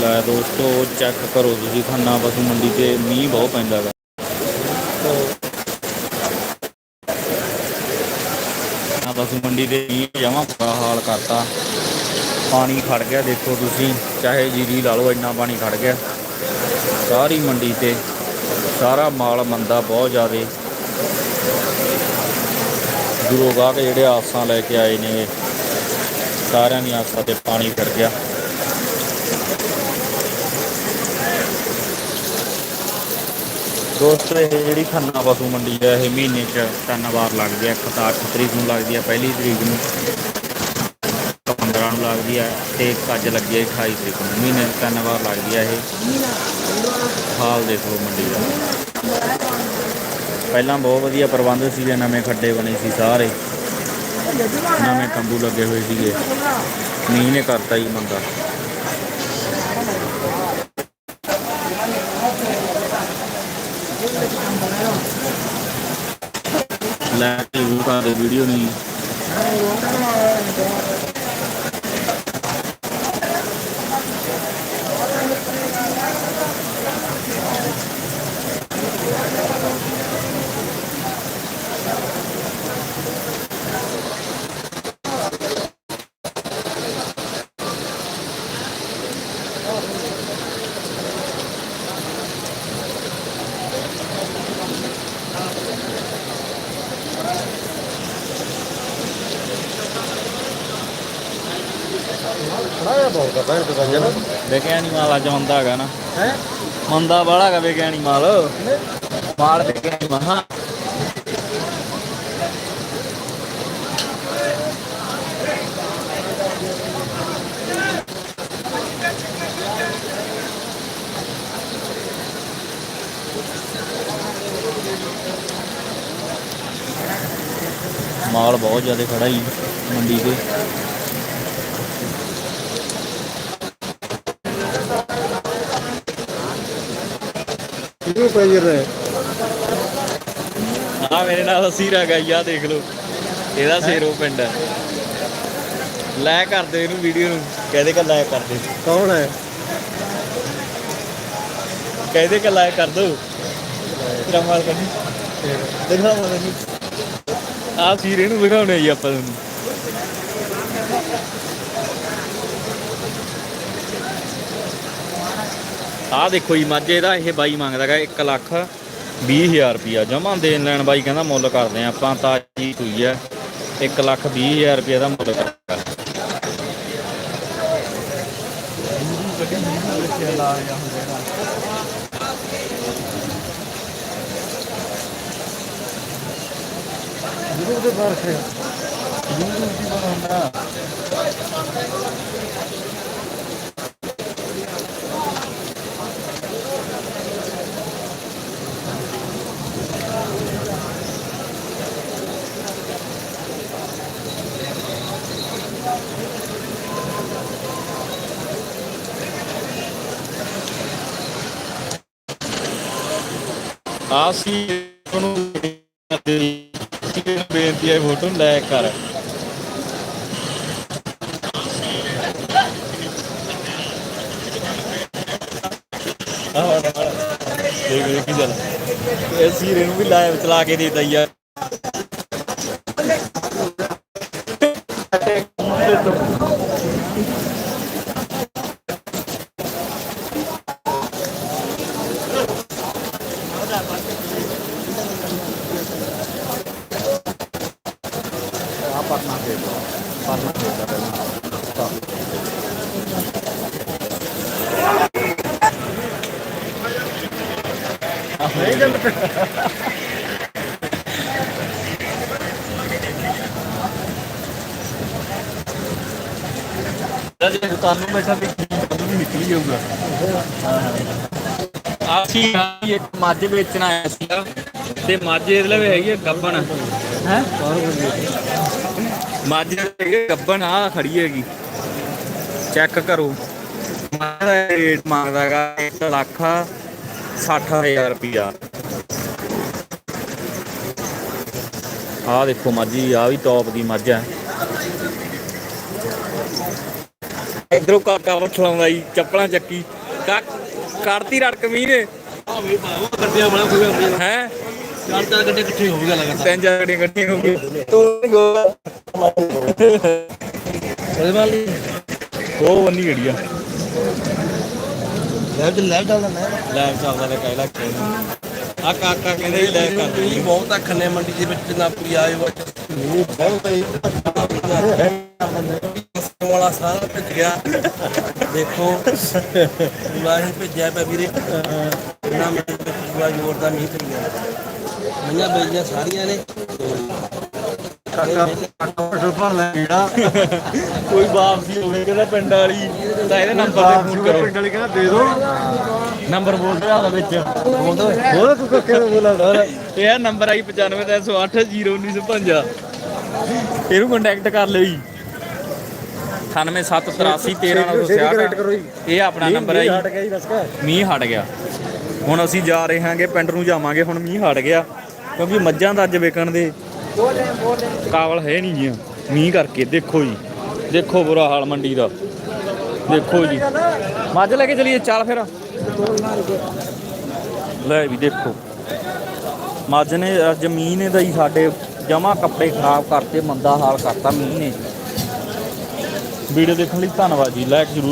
ਲੈ ਦੋਸਤੋ ਚੈੱਕ ਕਰੋ ਤੁਸੀਂ, ਖੰਨਾ ਪਸ਼ੂ ਮੰਡੀ ਤੇ ਮੀਂਹ ਬਹੁਤ ਪੈਂਦਾ ਹੈਗਾ ਆ ਪਸ਼ੂ ਮੰਡੀ ਦੇ ਮੀਂਹ ਜਮਾ ਬੁਰਾ ਹਾਲ ਕਰਤਾ। ਪਾਣੀ ਖੜ ਗਿਆ, ਦੇਖੋ ਤੁਸੀਂ, ਚਾਹੇ ਜੀਰੀ ਲਾ ਲਓ, ਇੰਨਾ ਪਾਣੀ ਖੜ ਗਿਆ। ਸਾਰੀ ਮੰਡੀ ਤੇ ਸਾਰਾ ਮਾਲ ਮੰਦਾ ਬਹੁਤ ਜ਼ਿਆਦੇ। ਗੁਰੂ ਗਾਹਕ ਜਿਹੜੇ ਆਸਾਂ ਲੈ ਕੇ ਆਏ ਨੇ ਸਾਰਿਆਂ ਦੀਆਂ ਆਸਾਂ ਤੇ ਪਾਣੀ ਫਿਰ ਗਿਆ। ਦੋਸਤੋ, ਇਹ ਜਿਹੜੀ ਖੰਨਾ ਪਸ਼ੂ ਮੰਡੀ ਹੈ ਇਹ ਮਹੀਨੇ 'ਚ ਤਿੰਨ ਵਾਰ ਲੱਗਦੀ ਹੈ ਇੱਕ ਤਾਂ 8 ਤਰੀਕ ਨੂੰ ਲੱਗਦੀ ਹੈ ਪਹਿਲੀ ਤਰੀਕ ਨੂੰ 15 ਨੂੰ ਲੱਗਦੀ ਹੈ ਤੇ ਇੱਕ ਅੱਜ ਲੱਗੀ ਹੈ 28 ਤਰੀਕ ਨੂੰ, ਮਹੀਨੇ 'ਚ ਤਿੰਨ ਵਾਰ ਲੱਗਦੀ ਹੈ ਇਹ। ਹਾਲ ਦੇਖੋ ਮੰਡੀ ਦਾ। ਪਹਿਲਾਂ ਬਹੁਤ ਵਧੀਆ ਪ੍ਰਬੰਧ ਸੀਗੇ, ਨਵੇਂ ਖੱਡੇ ਬਣੇ ਸੀ ਸਾਰੇ। ਨਵੇਂ ਤੰਬੂ ਲੱਗੇ ਹੋਏ ਸੀਗੇ। ਮੀਂਹ ਨੇ ਕਰਤਾ ਹੀ ਮੰਦਾ ਲੈ ਕੇ ਉਹ ਕਰ ਵੀਡੀਓ ਨਹੀਂ। ਬਹੁਤ ਆ ਭੈਣ ਨਹੀਂ ਮਾਲ ਅੱਜ ਮੰਦਾ ਹੈਗਾ ਨਾ। ਹੈ? ਮੰਦਾ ਬਾੜਾ ਹੈਗਾ ਵੇਖਿਆ ਨਹੀਂ। ਮਾਲ ਮਾਲ ਵੇਖਿਆ ਨਹੀਂ ਮਹਾ ਮਾਲ ਬਹੁਤ ਜ਼ਿਆਦਾ ਖੜਾ ਹੀ ਮੰਡੀ ਤੇ। ਕਿਹਨੂੰ ਪੈ ਰਿਹਾ ਆ ਮੇਰੇ ਨਾਲ ਅਸੀਂ ਰਾ ਗਈ ਆ ਦੇਖ ਲਓ। ਇਹਦਾ ਸੇਰੋ ਪਿੰਡ ਹੈ। ਲੈ ਕਰ ਦੇ ਇਹਨੂੰ ਵੀਡੀਓ ਨੂੰ। ਕਹਦੇ ਕਿ ਲਾਇਕ ਕਰ ਦੇ। ਕੌਣ ਹੈ? ਕਹਦੇ ਕਿ ਲਾਇਕ ਕਰ ਦੋ। ਤੇਰਾ ਮਾਲ ਕਰਨੀ ਦਿਖਾ ਮਾਲ ਨਹੀਂ ਆ ਸੀਰੇ ਨੂੰ ਦਿਖਾਉਣੇ ਜੀ ਆਪਾਂ ਨੂੰ ਆਹ ਦੇਖੋ ਜੀ, ਮਾਝੇ ਦਾ ਇਹ ਬਾਈ ਮੰਗਦਾਗਾ 1 ਲੱਖ 20000 ਰੁਪਿਆ ਜਮਾ ਦੇਣ ਲੈਣ ਬਾਈ ਕਹਿੰਦਾ ਮੁੱਲ ਕਰਦੇ ਆ ਆਪਾਂ, ਤਾਜੀ ਹੋਈ ਹੈ। 1 ਲੱਖ 20000 ਰੁਪਏ ਦਾ ਮੁੱਲ ਕਰਦਾ ਜਿਹਦੇ ਦੇ ਬਾਹਰ ਖੜਿਆ ਆ ਸੀ ਉਹਨੂੰ ਬੇਨਤੀ ਹੈ ਫੋਟੋ ਨੂੰ ਕਰ ਦੇਖ ਦੇਖ ਕੀ ਚੱਲ ਇਹ ਸੀਰੇ ਨੂੰ ਵੀ ਲਾਈਵ ਚਲਾ ਕੇ ਦੇਤਾ ਯਾਰ ਆ ਪਰਨਾ ਦੇ ਪਰਨਾ ਦੇ ਜੇ ਤੁਹਾਨੂੰ ਬੈਠਾ ਵੀ ਤੁਹਾਨੂੰ ਨਿਕਲ ਜਾਊਗਾ ਆਸੀ ਇੱਕ ਮੱਝ ਵੇਚਣ ਆਇਆ ਸੀਗਾ ਤੇ ਮੱਝ ਇਹਦੇ ਹੈਗੀ ਗੱਬਣ। ਹੈ? ਮੱਝ ਹੈਗੀ ਗੱਬਣ ਆ ਖੜੀ ਹੈਗੀ। ਚੈੱਕ ਕਰੋ। ਦਾ ਰੇਟ ਮੰਗਦਾਗਾ 1 ਲੱਖ। 60000 ਰੁਪਿਆ ਆ ਦੇਖੋ ਮੱਝ ਜੀ ਆ ਵੀ ਟੌਪ ਦੀ ਮੱਝ ਹੈ। ਇਧਰੋਂ ਕਾਕਾ ਵਠਲਾਉਂਦਾ ਜੀ ਚੱਪਲਾਂ ਚੱਕੀ। ਕਾ ਕਰਤੀ ਰੜਕ ਕੋਈ ਹੈ? ਚਾਰ ਚਾਰ ਗੱਡੇ ਇਕੱਠੇ ਹੋ ਗਏ ਲਗਾਤਾਰ ਤਿੰਨ ਚਾਰ ਗੱਡੀਆਂ ਇਕੱਠੀਆਂ ਹੋ ਗਈਆਂ। ਤੂੰ ਗੋਲ ਉਹਦੇ ਨਾਲ ਉਹ ਲੈਬ ਚ ਲੈਬ ਚੱਲਦਾ ਨਾ ਲੈਬ ਚੱਲਦਾ ਤੇ ਕਹਿ ਲੱਗ ਆ ਕਾਕਾ ਕਹਿੰਦੇ ਲੈ ਕਰ ਮੀਂਹ ਬਹੁਤ ਆ ਖੰਨੇ ਮੰਡੀ ਦੇ ਵਿੱਚ ਨਾ ਪੂਰੀ ਆਏ ਹੋ ਮੀਂਹ ਬਹੁਤ ਹੈ ਵਾਲਾ ਸਾਰਾ ਭਿੱਜ ਗਿਆ। ਦੇਖੋ ਵਾਹੀ ਭੇਜਿਆ ਪਿਆ ਵੀਰੇ। ਨਾ ਮੈਂ ਜ਼ੋਰ ਦਾ ਮੀਂਹ ਪਈ ਗਿਆ। ਮਈਆਂ ਸਾਰੀਆਂ ਨੇ। ਭਰ ਲੈ ਜਿਹੜਾ। ਕੋਈ ਵਾਪਸੀ ਹੋਵੇ ਕਹਿੰਦਾ ਪਿੰਡ ਵਾਲੀ ਤਾਂ ਇਹਦੇ ਨੰਬਰ ਤੇ ਫੋਨ ਕਰੋ। ਪਿੰਡ ਵਾਲੀ ਕਹਿੰਦਾ ਦੇ ਦੋ। ਨੰਬਰ ਬੋਲ ਰਿਹਾ ਉਹਦਾ ਵਿੱਚ। ਹੋਰ ਤੂੰ ਕੱਕੇ ਨੂੰ ਬੋਲਦਾ ਇਹ ਆ ਨੰਬਰ ਆਈ 9538091955 ਇਹਨੂੰ ਕੰਟੈਕਟ ਕਰ ਲਿਓ ਜੀ। 9783131966 ਇਹ ਆਪਣਾ ਨੰਬਰ ਹੈ ਹਟ ਜੀ। ਗਿਆ ਜੀ ਬਸ ਕਾ। ਮੀਂਹ ਹਟ ਗਿਆ। ਹੁਣ ਅਸੀਂ ਜਾ ਰਹੇ ਹਾਂਗੇ ਪਿੰਡ ਨੂੰ ਜਾਵਾਂਗੇ। ਹੁਣ ਮੀਂਹ ਹਟ ਗਿਆ। ਕਿਉਂਕਿ ਮੱਝਾਂ ਦਾ ਅੱਜ ਵਿਕਣ ਦੇ। ਕਾਬਲ ਹੈ ਨਹੀਂ ਜੀ। ਮੀਂਹ ਕਰਕੇ ਦੇਖੋ ਜੀ। ਦੇਖੋ ਬੁਰਾ ਹਾਲ ਮੰਡੀ ਦਾ। ਦੇਖੋ ਜੀ। ਮੱਝ ਲੈ ਕੇ ਚਲੀਏ, ਚੱਲ ਫਿਰ। ਲੈ ਵੀ ਦੇਖੋ। ਮੱਝ ਨੇ, ਅੱਜ ਮੀਂਹ ਨੇ ਤਾਂ ਹੀ ਸਾਡੇ ਜਮਾ ਕੱਪੜੇ ਖਰਾਬ ਕਰਤੇ, ਮੰਦਾ ਹਾਲ ਕਰਤਾ ਮੀਂਹ ਨੇ। ਵੀਡੀਓ ਦੇਖਣ ਲਈ ਧੰਨਵਾਦ ਜੀ। ਲਾਈਕ ਜ਼ਰੂਰ